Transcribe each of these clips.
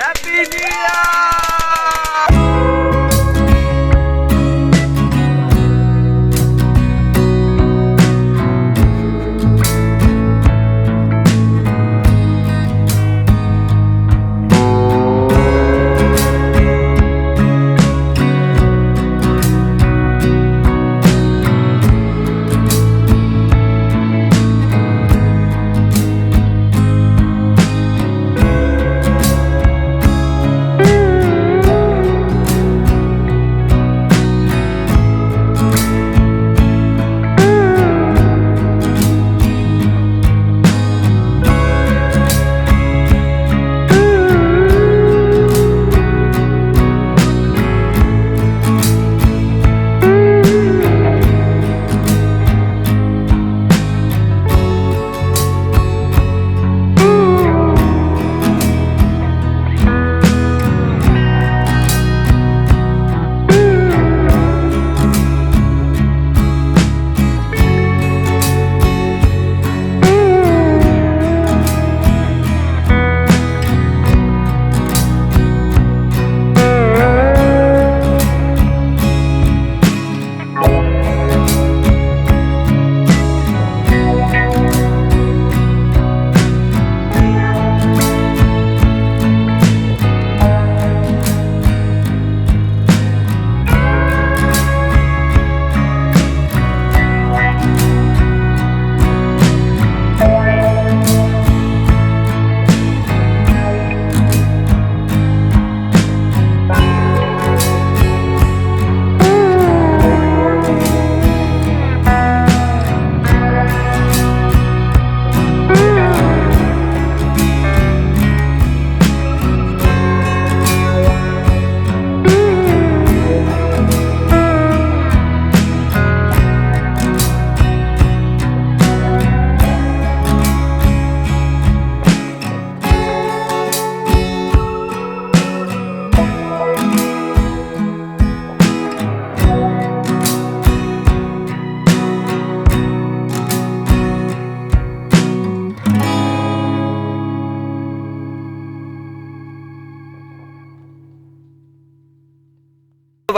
Happy new year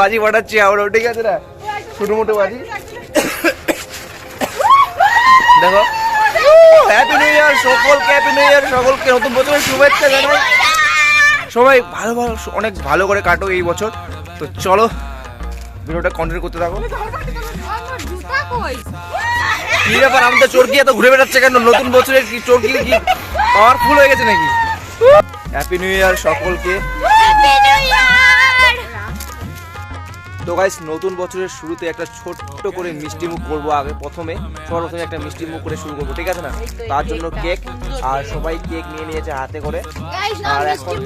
বাজি ফাটাচ্ছি আমরা ঠিক আছে না ছোটো মোটো বাজি। দেখো। হ্যাপি নিউ ইয়ার সকলকে হ্যাপি নিউ ইয়ার সকলকে, নতুন বছরের শুভেচ্ছা জানাই। সবাই ভালো ভালো, অনেক ভালো করে কাটো এই বছর। তো চলো, ভিডিওটা কন্টিনিউ করতে থাকো। কি ব্যাপার, আমি তো চোরকি এত ঘুরে বেড়াচ্ছে কেন? নতুন বছরের কি চোরকি কি পাওয়ারফুল হয়ে গেছে নাকি? হ্যাপি নিউ ইয়ার সকলকে। তো গাইস নতুন বছরের শুরুতে একটা ছোট্ট করে মিষ্টি মুখ করব আগে প্রথমে। সবার প্রথমে একটা মিষ্টি মুখ করে শুরু করব ঠিক আছে না? তার জন্য কেক আর সবাই কেক নিয়ে নিয়েছে হাতে করে। আর এখন-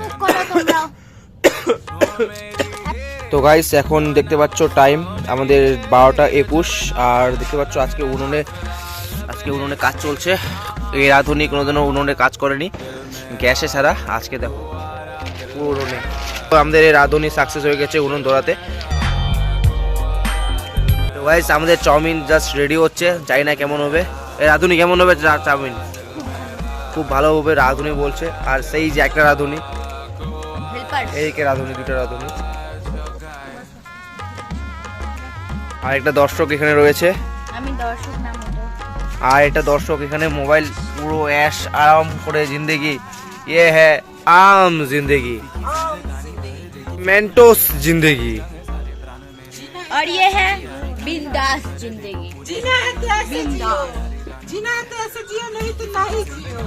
তো গাইস এখন দেখতে পাচ্ছ টাইম আমাদের বারোটা একুশ আর দেখতে পাচ্ছ আজকে উনুনে আজকে উনুনে কাজ চলছে। এই রাঁধুনি কোনোদিনও উনুনে কাজ করেনি গ্যাসে ছাড়া আজকে দেখো পুরো উনুনে। তো আমাদের এই রাঁধুনি সাকসেস হয়ে গেছে উনুন ধরাতে। তো গাইস আমাদের চাউমিন জাস্ট রেডি হচ্ছে জানি না কেমন হবে এই রাঁধুনি কেমন হবে চা- চাউমিন খুব ভালো হবে রাঁধুনি বলছে আর সেই যে একটা রাঁধুনি হেল্পার এইকে রাঁধুনি দুটো রাঁধুনি আর একটা দর্শক এখানে রয়েছে আমি দর্শক নাম হতো আর একটা দর্শক এখানে মোবাইল পুরো অ্যাশ আরাম করে জিন্দেগি ইয়ে হ্যাঁ আম জিন্দেগি মেন্টোস জিন্দেগি और ये है बिंदास जिंदगी जीना है तो ऐसे जियो बिंदास जीना है तो ऐसे जियो नहीं तो नहीं जियो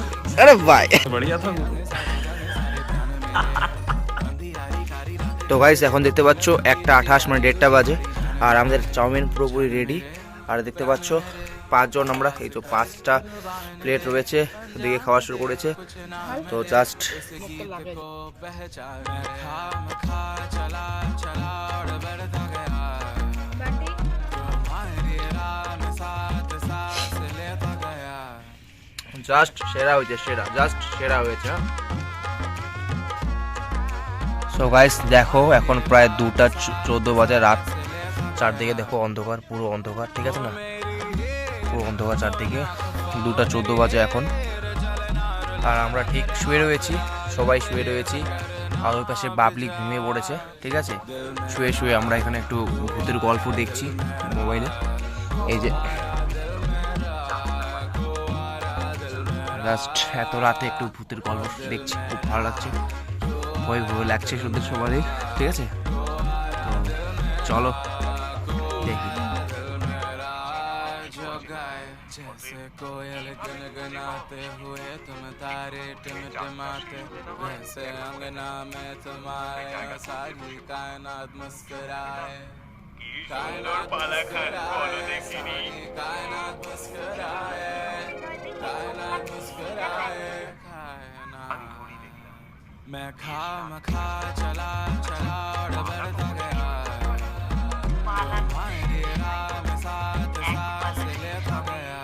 আরে ভাই তো গাইস এখন দেখতে পাচ্ছ একটা আঠাশ মানে দেড়টা বাজে আর আমাদের চাউমিন পুরোপুরি রেডি আর দেখতে পাচ্ছ পাঁচজন আমরা এই তো পাঁচটা প্লেট রয়েছে দিকে খাওয়া শুরু করেছে তো জাস্ট জাস্ট সেরা হয়েছে, সেরা। জাস্ট সেরা হয়েছে সো গাইস দেখো, এখন প্রায় দুটা চোদ্দ বাজে, রাত চারদিকে দেখো অন্ধকার, পুরো অন্ধকার, ঠিক আছে না? পুরো অন্ধকার চারদিকে, দুটা চোদ্দ বাজে এখন। আর আমরা ঠিক শুয়ে রয়েছি, সবাই শুয়ে রয়েছি। আর ওই পাশে বাবলি ঘুমিয়ে পড়েছে, ঠিক আছে? শুয়ে শুয়ে আমরা এখানে একটু ভূতের গল্প দেখছি মোবাইলে। এই যে জাস্ট এত রাতে একটু ভূতের গল্প দেখছি খুব ভালো লাগছে ভয় ভয় লাগছে শুধু সবারই ঠিক আছে তো চলো দেখি जैसे कोयल गुनगुनाते हुए तुम तारे टिमटिमाते वैसे अंगना में तुम्हारे सारी कायनात मुस्कुराए कायनात मुस्कुराए सारी कायनात मुस्कुराए कायनात मुस्कुराए कायनात मैं खा मैं खा चला चला और बढ़ता गया तुम्हारे गिरा मैं साथ साथ लेता गया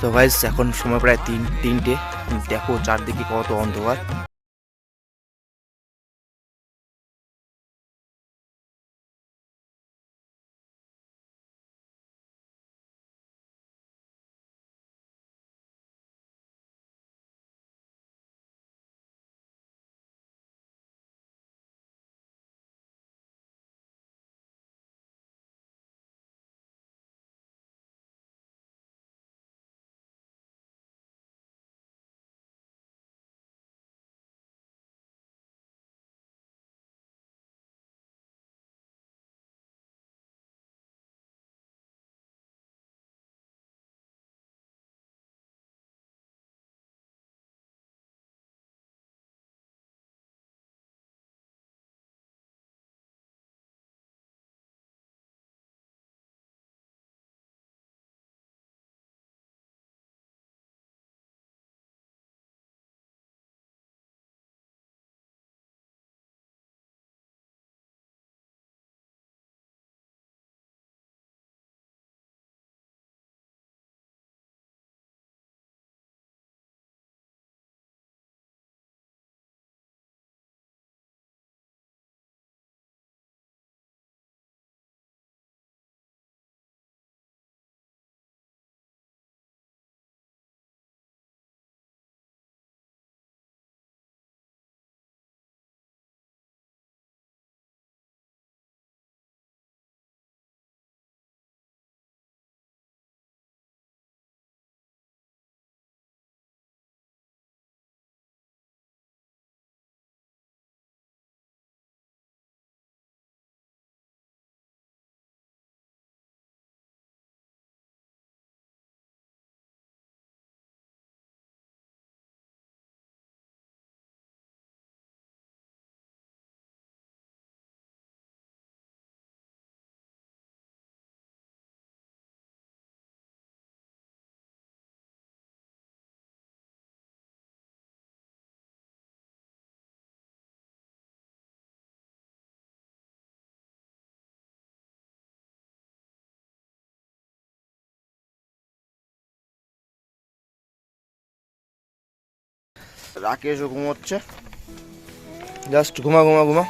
তো ভাইস এখন সময় প্রায় তিন তিনটে দেখো চারদিকে কত অন্ধকার রাকেশও ঘুমোচ্ছে। জাস্ট ঘুমা ঘুমা ঘুমা।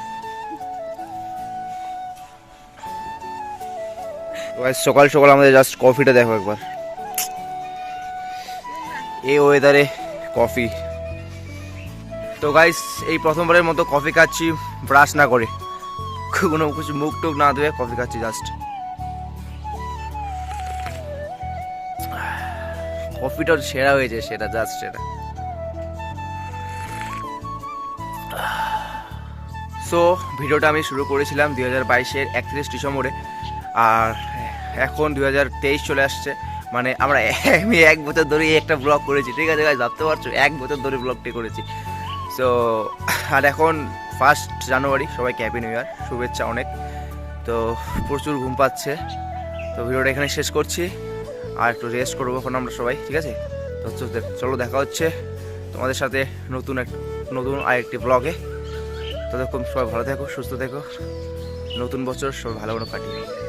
সকাল সকাল আমাদের জাস্ট কফিটা দেখো একবার। এই ওয়েদারে কফি। তো গাইস এই প্রথমবারের মতো কফি খাচ্ছি ব্রাশ না করে। কোনো কিছু মুখ টুক না ধুয়ে কফি খাচ্ছি জাস্ট কফিটা সেরা হয়েছে, সেটা জাস্ট সেটা। সো ভিডিওটা আমি শুরু করেছিলাম দুই হাজার বাইশের একত্রিশ ডিসেম্বরে। আর এখন দুই হাজার তেইশ চলে আসছে। মানে আমরা আমি এক বছর ধরে এই একটা ব্লগ করেছি। ঠিক আছে guys, ভাবতে পারছ? এক বছর ধরে ব্লগটি করেছি। সো আর এখন ফার্স্ট জানুয়ারি সবাইকে হ্যাপি নিউ ইয়ার শুভেচ্ছা অনেক। তো প্রচুর ঘুম পাচ্ছে। তো ভিডিওটা এখানে শেষ করছি। আর একটু রেস্ট করব এখন আমরা সবাই ঠিক আছে? তো চলো দেখা হচ্ছে তোমাদের সাথে নতুন এক নতুন আরেকটি ব্লগে ততক্ষণ সবাই ভালো থেকো সুস্থ থেকো। নতুন বছর সবাই ভালো ভালো কাটিয়ে